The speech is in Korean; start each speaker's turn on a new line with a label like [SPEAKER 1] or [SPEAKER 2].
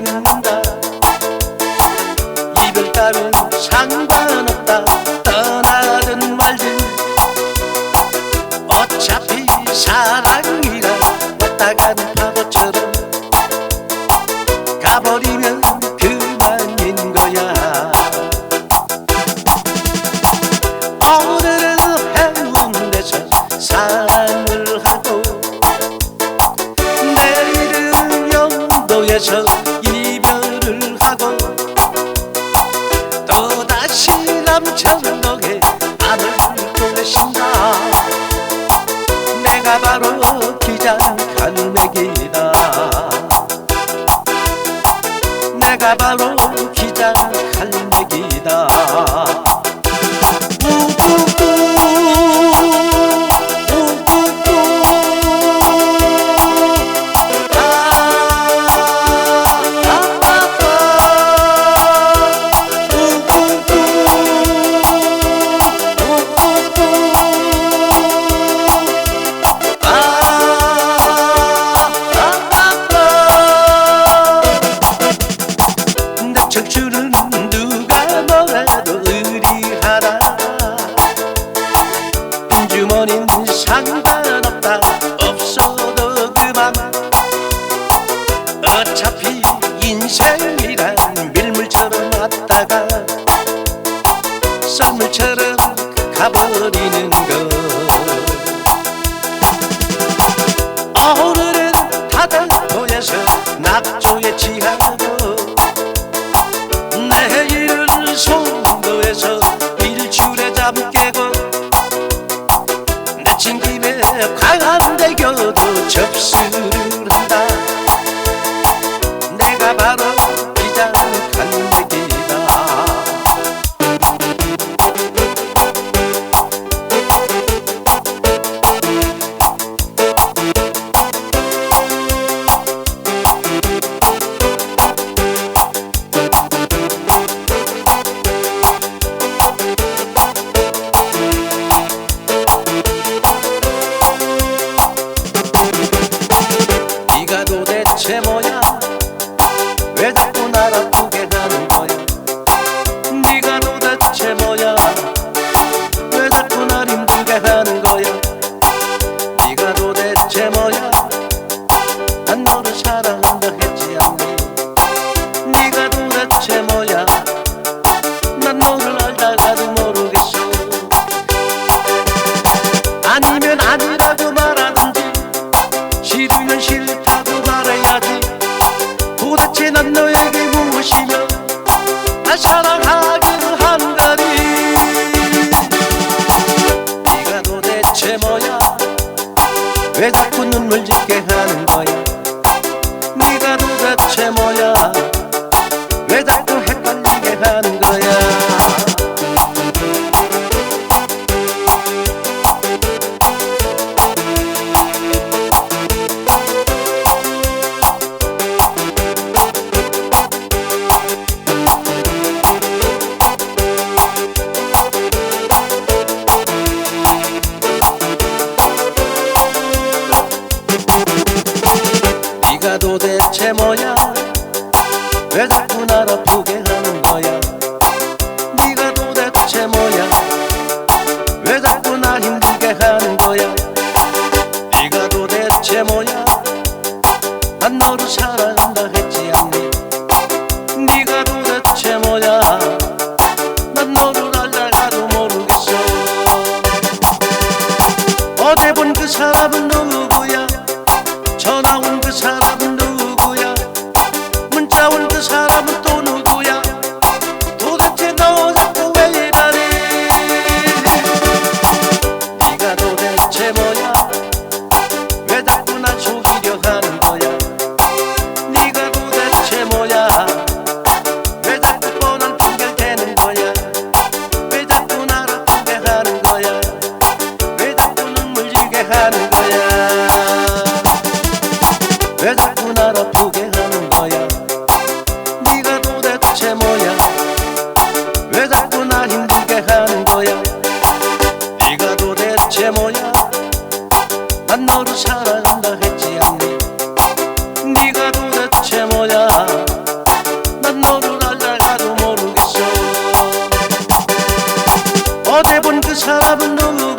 [SPEAKER 1] na na 남창 너의 밤을 보신다. 내가 바로 기장 간맥이다. 내가 바로 기장 유머는 상관없다. 없어도 그만. 어차피 인생이란 밀물처럼 왔다가 썰물처럼 가버리는 것. 어, 오늘은 다들 도에서 낙조에 취하고 내일은 손 dünyada çöp Chemoya, ¿verdad? 왜 자꾸 날 아프게 하는 거야? 네가 도대체 뭐야? 왜 자꾸 나 힘들게 하는 거야? 네가 도대체 뭐야? 난 너를 사랑한다 했지 않니. 네가 도대체 뭐야? 난 너를 알다가도 모르겠어. 어제 본 그 사람은 누구